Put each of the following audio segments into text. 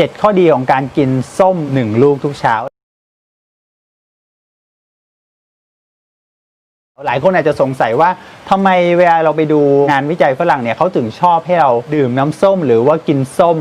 7 ข้อดีของการกินส้ม 1 ลูกทุกเช้า หลายคนอาจจะสงสัยว่าทำไมเวลาเราไปดูงานวิจัยฝรั่งเนี่ยเขาถึงชอบให้เราดื่มน้ำส้ม หรือว่ากินส้ม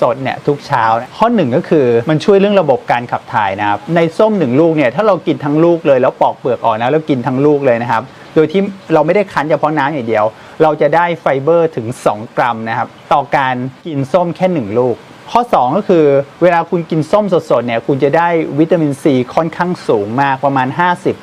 สดๆเนี่ยทุกเช้า ข้อหนึ่งก็คือมันช่วยเรื่องระบบการขับถ่ายนะครับ ในส้มหนึ่งลูกเนี่ยถ้าเรากินทั้งลูกเลยแล้วปอกเปลือกออกนะแล้วกินทั้งลูกเลยนะครับโดยที่เราไม่ได้คั้นเฉพาะน้ำอย่างเดียว เราจะได้ไฟเบอร์ถึง 2 กรัมนะครับ ต่อการกินส้มแค่ 1 ลูก ข้อ 2 ก็คือเวลาคุณกินส้มสดๆเนี่ยคุณจะได้วิตามินซีค่อนข้างสูงมากประมาณ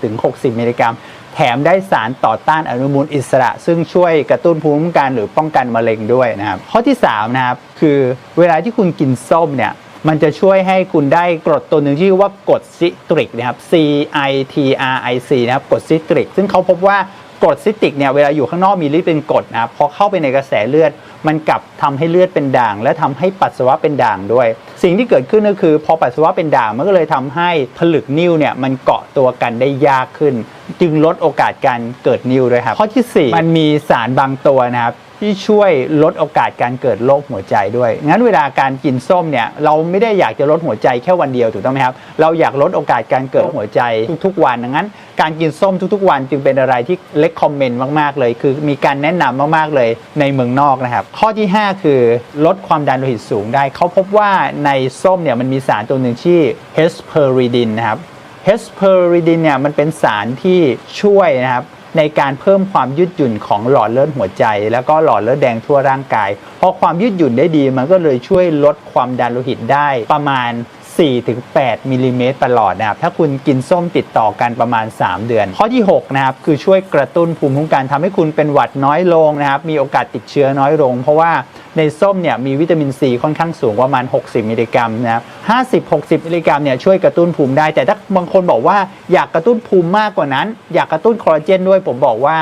50-60 มิลลิกรัม แถมได้สารต่อต้านอนุมูลอิสระ ซึ่งช่วยกระตุ้นภูมิคุ้มกันหรือป้องกันมะเร็งด้วยนะครับ ข้อที่3นะครับคือเวลาที่คุณกินส้มเนี่ยมันจะช่วยให้คุณได้กรดตัวหนึ่งที่เรียกว่ากรดซิตริกนะครับ C I T R I C นะครับกรดซิตริก ซึ่งเขาพบว่า กรดซิตริกเนี่ยเวลาอยู่ข้างนอกมีฤทธิ์เป็นกรดนะครับพอเข้าไปในกระแสเลือด มันกลับทำให้เลือดเป็นด่าง และทำให้ปัสสาวะเป็นด่างด้วย สิ่งที่เกิดขึ้นก็คือ พอปัสสาวะเป็นด่างมันก็เลยทำให้ผลึกนิ่วเนี่ยมันเกาะตัวกันได้ยากขึ้น จึงลดโอกาสการเกิดนิ่วด้วยครับข้อที่ 4 มันมีสารบางตัวนะครับ ที่ช่วยลดโอกาสการเกิดโรคหัวใจด้วย งั้นเวลาการกินส้มเนี่ยเราไม่ได้อยากจะลดหัวใจแค่วันเดียวถูกต้องไหมครับ เราอยากลดโอกาสการเกิดหัวใจทุกๆวันดังนั้น การกินส้มทุกๆ วันจึงเป็นอะไรที่เล็กคอมเมนต์มากๆเลย คือมีการแนะนำมากๆเลยในเมืองนอกนะครับ ข้อที่ 5 คือลดความดันโลหิตสูงได้ เขาพบว่าในส้มเนี่ยมันมีสารตัวหนึ่งที่เฮสเพอริดินนะครับเฮสเพอริดินเนี่ยมันเป็นสารที่ช่วยนะครับ ในการเพิ่มความยืดหยุ่นของหลอดเลือดหัวใจ แล้วก็หลอดเลือดแดงทั่วร่างกายพอความยืดหยุ่นได้ดีมันก็เลยช่วยลดความดันโลหิตได้ประมาณ4-8มิลลิเมตรตลอดนะครับ ถ้าคุณกินส้มติดต่อกันประมาณ 3 เดือน ข้อที่ 6 นะครับ คือช่วยกระตุ้นภูมิคุ้มกันทำให้คุณเป็นหวัดน้อยลงนะครับ มีโอกาสติดเชื้อน้อยลง เพราะว่า ในส้มเนี่ยมีวิตามินซีค่อนข้างสูงประมาณ 60 มิลลิกรัมนะครับ50-60 มิลลิกรัมเนี่ยช่วยกระตุ้นภูมิได้ แต่ถ้าบางคนบอกว่าอยากกระตุ้นภูมิมากกว่านั้น อยากกระตุ้นคอลลาเจนด้วยผมบอกว่า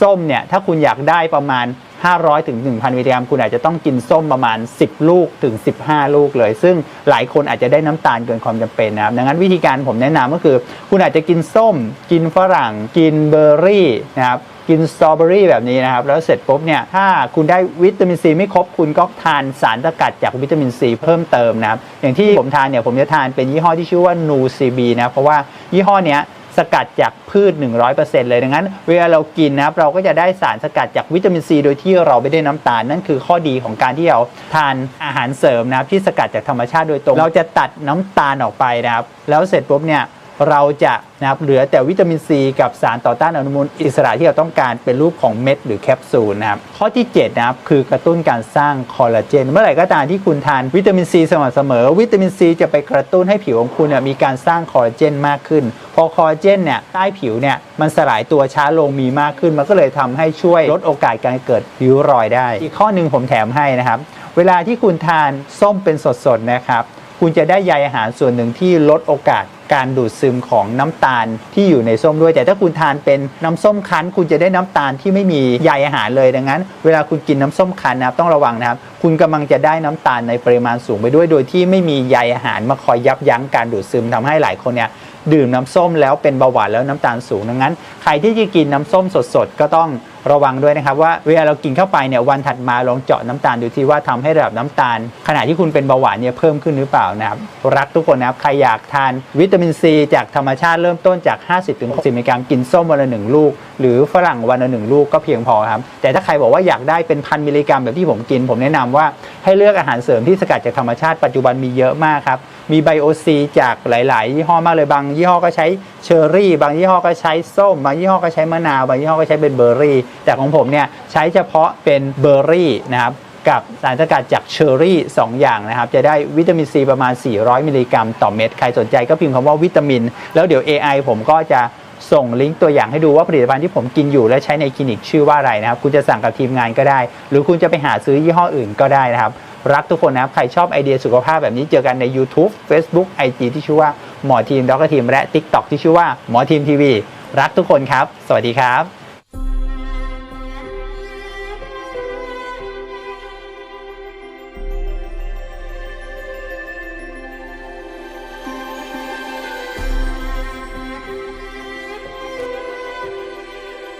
ส้มเนี่ยถ้าคุณอยากได้ประมาณ 500ถึง1,000 มิลลิกรัม คุณอาจจะต้องกินส้มประมาณ 10 ลูกถึง 15 ลูกเลย ซึ่งหลายคนอาจจะได้น้ำตาลเกินความจำเป็นนะครับดังนั้นวิธีการผมแนะนำก็คือ คุณอาจจะกินส้ม กินฝรั่ง กินเบอร์รี่นะครับ กินสตรอเบอรี่แบบนี้นะครับ แล้วเสร็จปุ๊บเนี่ย ถ้าคุณได้วิตามินซีไม่ครบ คุณก็ทานสารสกัดจากวิตามินซีเพิ่มเติมนะครับ อย่างที่ผมทานเนี่ย ผมจะทานเป็นยี่ห้อที่ชื่อว่านูซีบีนะ เพราะว่ายี่ห้อเนี้ยสกัดจากพืช 100%เลยดังนั้น เวลาเรากินนะครับเราก็จะได้สารสกัดจากวิตามินซีโดยที่เราไม่ได้น้ำตาล นั่นคือข้อดีของการที่เราทานอาหารเสริมนะครับที่สกัดจากธรรมชาติโดยตรง เราจะตัดน้ำตาลออกไปนะครับแล้วเสร็จปุ๊บเนี่ย เราจะนะครับเหลือแต่วิตามินซีกับสารต่อต้านอนุมูลอิสระที่เราต้องการเป็นรูปของเม็ดหรือแคปซูลนะครับข้อที่7นะครับคือกระตุ้นการสร้างคอลลาเจนเมื่อไหร่ก็ตามที่คุณทานวิตามินซีสม่ำเสมอ วิตามินซีจะไปกระตุ้นให้ผิวของคุณเนี่ยมีการสร้างคอลลาเจนมากขึ้น พอคอลลาเจนเนี่ยใต้ผิวเนี่ยมันสลายตัวช้าลงมีมากขึ้น มันก็เลยทำให้ช่วยลดโอกาสการเกิดริ้วรอยได้ อีกข้อหนึ่งผมแถมให้นะครับ เวลาที่คุณทานส้มเป็นสดๆนะครับ คุณจะได้ใยอาหารส่วนหนึ่งที่ลดโอกาสการดูดซึมของน้ำตาลที่อยู่ในส้มด้วย แต่ถ้าคุณทานเป็นน้ำส้มคั้น คุณจะได้น้ำตาลที่ไม่มีใยอาหารเลยดังนั้น เวลาคุณกินน้ำส้มคั้นนะครับต้องระวังนะครับ คุณกำลังจะได้น้ำตาลในปริมาณสูงไปด้วย โดยที่ไม่มีใยอาหารมาคอยยับยั้งการดูดซึมทำให้หลายคนเนี่ย ดื่มน้ำส้มแล้วเป็นเบาหวานแล้วน้ำตาลสูงดังนั้น ใครที่จะกินน้ำส้มสดๆ ก็ต้องระวังด้วยนะครับว่าเวลาเรากินเข้าไปเนี่ยวันถัดมาลองเจาะน้ำตาลดูทีว่าทำให้ระดับน้ำตาล ขณะที่คุณเป็นเบาหวานเนี่ยเพิ่มขึ้นหรือเปล่านะครับรักทุกคนนะครับใครอยากทานวิตามินซีจากธรรมชาติเริ่มต้นจาก 50-60มิลลิกรัมกินส้มวันละหนึ่งลูก หรือฝรั่งวันละหนึ่งลูกก็เพียงพอครับแต่ถ้าใครบอกว่าอยากได้เป็นพันมิลลิกรัมแบบที่ผมกิน ผมแนะนำว่า ให้เลือกอาหารเสริมที่สกัดจากธรรมชาติปัจจุบันมีเยอะมากครับ มีไบโอซีจากหลาย ๆ ยี่ห้อมากเลยบางยี่ห้อก็ใช้เชอร์รี่ บางยี่ห้อก็ใช้ส้ม บางยี่ห้อก็ใช้มะนาว บางยี่ห้อก็ใช้เป็นเบอร์รี่ แต่ของผมเนี่ยใช้เฉพาะเป็นเบอร์รี่นะครับกับสารสกัดจากเชอร์รี่ 2 อย่างนะครับ จะได้วิตามินซีประมาณ 400 มิลลิกรัมต่อเม็ด ใครสนใจก็พิมพ์คำว่าวิตามิน แล้วเดี๋ยว AI ผมก็จะ ส่งลิงก์ตัวอย่างให้ดูว่าผลิตภัณฑ์ที่ผมกินอยู่และใช้ในคลินิกชื่อว่าอะไรนะครับ คุณจะสั่งกับทีมงานก็ได้ หรือคุณจะไปหาซื้อยี่ห้ออื่นก็ได้นะครับ รักทุกคนนะครับ ใครชอบไอเดียสุขภาพแบบนี้เจอกันใน YouTube Facebook IG ที่ชื่อว่าหมอทีมด็อกทีมและ TikTok ที่ชื่อว่าหมอทีมทีวีรักทุกคนครับ สวัสดีครับ